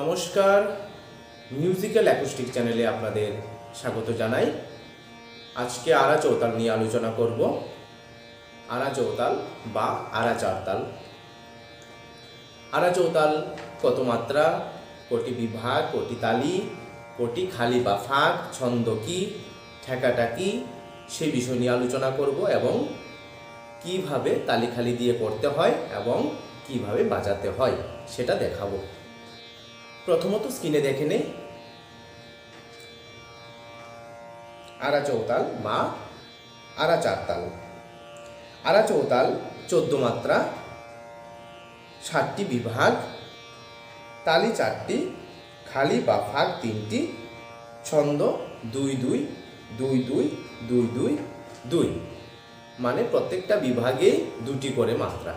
নমস্কার musical acoustic চ্যানেলে আপনাদের স্বাগত জানাই। আজকে আরা চৌতাল নিয়ে আলোচনা করব। আরা চৌতাল বা আরা চারতাল। আরা চৌতাল কত মাত্রা? কোটি বিভাগ, কোটি তালি, কোটি খালি বা ফাঁক, ছন্দ কি, ঠেকাটা কি সেই বিষয় নিয়ে আলোচনা করব এবং কীভাবে তালি খালি দিয়ে করতে হয় এবং কীভাবে বাজাতে হয় সেটা দেখাবো। প্রথমত স্ক্রিনে দেখে নেই। আরা চৌতাল, মা, আরা চারতাল। আরা চৌতাল, চোদ্দ মাত্রা, ষাটটি বিভাগ, তালি চারটি, খালি বা ফাঁক তিনটি, ছন্দ দুই দুই দুই দুই দুই দুই দুই। মানে প্রত্যেকটা বিভাগে দুটি করে মাত্রা।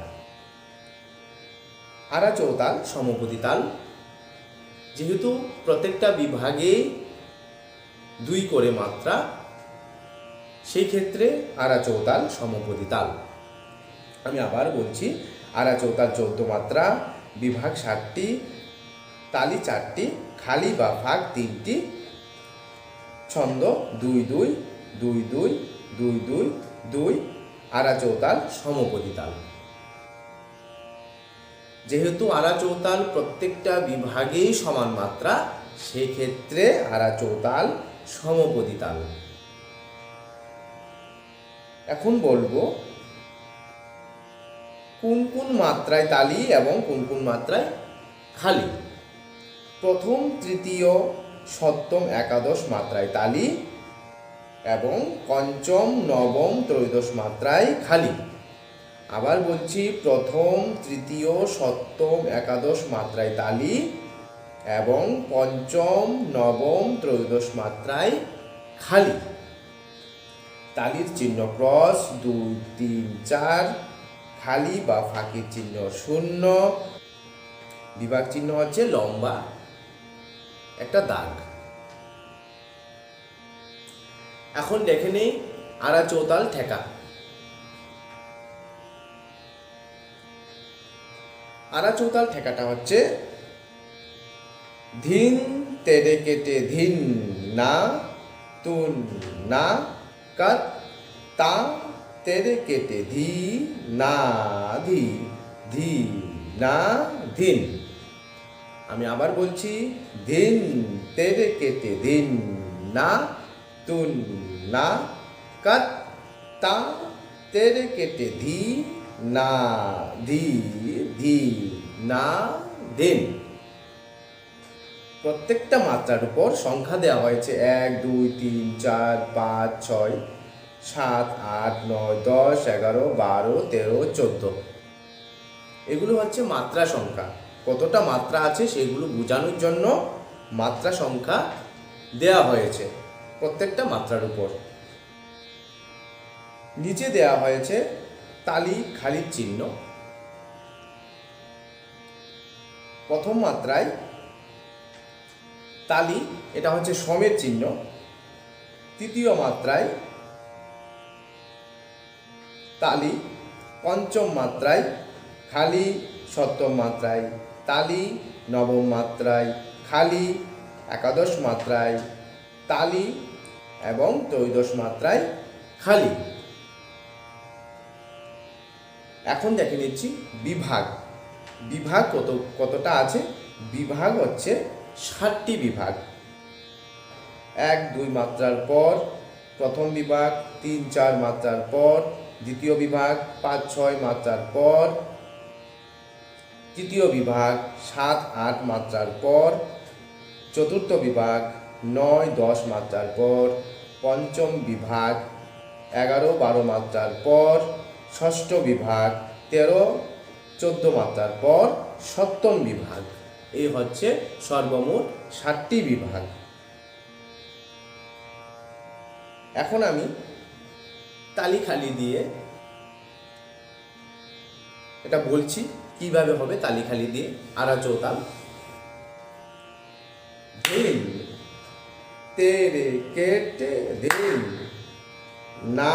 আরা চৌতাল সমপতি তাল যেহেতু প্রত্যেকটা বিভাগে দুই করে মাত্রা, সেই ক্ষেত্রে আরা চৌতাল সমপতি তাল। আমি আবার বলছি, আরা চৌতাল চৌদ্দ মাত্রা, বিভাগ ষাটটি, তালি চারটি, খালি বা ফাঁক তিনটি, ছন্দ দুই দুই দুই দুই দুই দুই দুই, আরা চৌতাল সমপতি তাল। যেহেতু আরা চৌতাল প্রত্যেকটা বিভাগেই সমান মাত্রা, সেক্ষেত্রে আরা চৌতাল সমপদি তাল এখন বলব, কোন কোন মাত্রায় তালি এবং কোন কোন মাত্রায় খালি? প্রথম, তৃতীয়, সপ্তম, একাদশ মাত্রায় তালি এবং পঞ্চম, নবম, ত্রয়োদশ মাত্রায় খালি। আবার বলছি, প্রথম, তৃতীয়, সপ্তম, একাদশ মাত্রায় তালি এবং পঞ্চম, নবম, ত্রয়োদশ মাত্রায় খালি। তালির চিহ্ন ক্রস, দুই, তিন, চার, খালি বা ফাঁকির চিহ্ন শূন্য। বিভাগ চিহ্ন হচ্ছে লম্বা, একটা দাগ। এখন দেখে নেই আড়া চৌতাল ঠেকা। আড়া চৌতাল ঠেকাটা হচ্ছে ধিন তেরে কেটে ধিন না, তুন না কাত তা তেরে কেটে ধি না, ধি ধি না, ধিন। আমি আবার বলছি ধিন তেরে কেটে ধিন না, তুন না কাত তা তেরে কেটে ধি না দি দি, না, দিন। প্রত্যেকটা মাত্রার উপর সংখ্যা দেওয়া হয়েছে এক, দুই, তিন, চার, পাঁচ, ছয়, সাত, আট, নয়, দশ, এগারো, বারো, তেরো, চোদ্দ। এগুলো হচ্ছে মাত্রা সংখ্যা। কতটা মাত্রা আছে সেগুলো বোঝানোর জন্য মাত্রা সংখ্যা দেয়া হয়েছে প্রত্যেকটা মাত্রার উপর। নিচে দেয়া হয়েছে তালি খালির চিহ্ন। প্রথম মাত্রায় তালি, এটা হচ্ছে সমের চিহ্ন। তৃতীয় মাত্রায় তালি, পঞ্চম মাত্রায় খালি, সপ্তম মাত্রায় তালি, নবম মাত্রায় খালি, একাদশ মাত্রায় তালি এবং ত্রয়োদশ মাত্রায় খালি। এখন দেখে নিচ্ছি বিভাগ। বিভাগ কত, কতটা আছে? বিভাগ হচ্ছে ষাটটি বিভাগ। এক, দুই মাত্রার পর প্রথম বিভাগ, তিন, চার মাত্রার পর দ্বিতীয় বিভাগ, পাঁচ, ছয় মাত্রার পর তৃতীয় বিভাগ, সাত, আট মাত্রার পর চতুর্থ বিভাগ, নয়, দশ মাত্রার পর পঞ্চম বিভাগ, এগারো, বারো মাত্রার পর ষষ্ঠ বিভাগ, তেরো, চোদ্দ মাত্রার পর সপ্তম বিভাগ। এই হচ্ছে সর্বমোট ষাটটি বিভাগ। এখন আমি তালি খালি দিয়ে এটা বলছি, কীভাবে হবে তালি খালি দিয়ে? আড়া চৌতাল তেরে কেটে ধিন না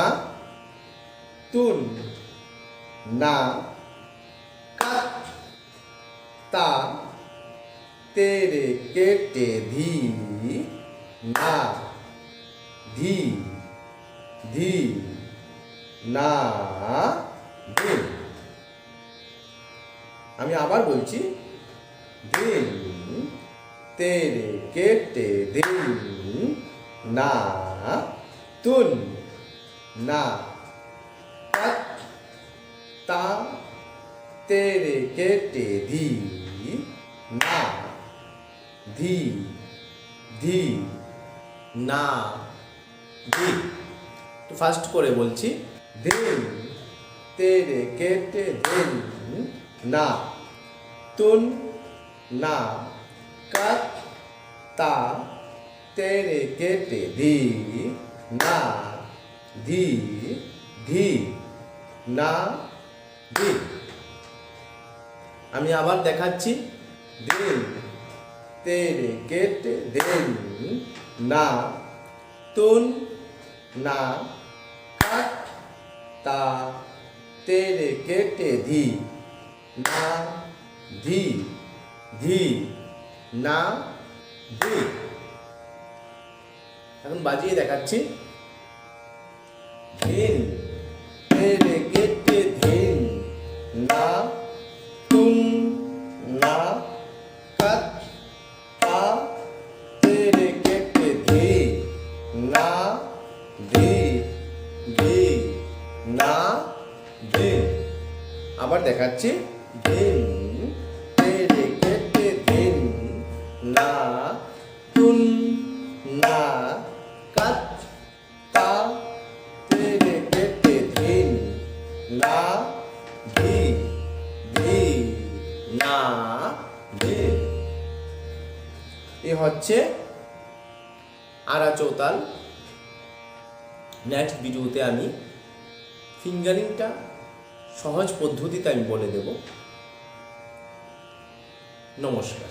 তুন। না। কাত তা। তেরে কেটে ধি। না। ধি। ধি। না। দিন। আমি আবার বলছি, দিন। তেরে কেটে দিন না। তুন। না। তা তেরে কেটে ধি না ধি ধি না ধি তো ফার্স্ট করে বলছি। দিন, তেরে কেটে দিন, না, তুন, না কত তা, তেরে কেটে ধি না ধি ধি না ধি আমি আবার দেখাচ্ছি। দিন তেরে কেটে দিন না। তুন। না। কাট। তা। তেরে কেটে ধি। না। ধি। ধি। না। ধি। এখন বাজিয়ে দেখাচ্ছি। ধিন তেরে কেটে ধিন না তুম না কত তা তেরে কেটে ধি না দে দে, না দে। আবার দেখাচ্ছি দিন হচ্ছে আরা চৌতাল। নেক্সট ভিডিওতে আমি ফিঙ্গারিংটা সহজ পদ্ধতিতে আমি বলে দেব। নমস্কার।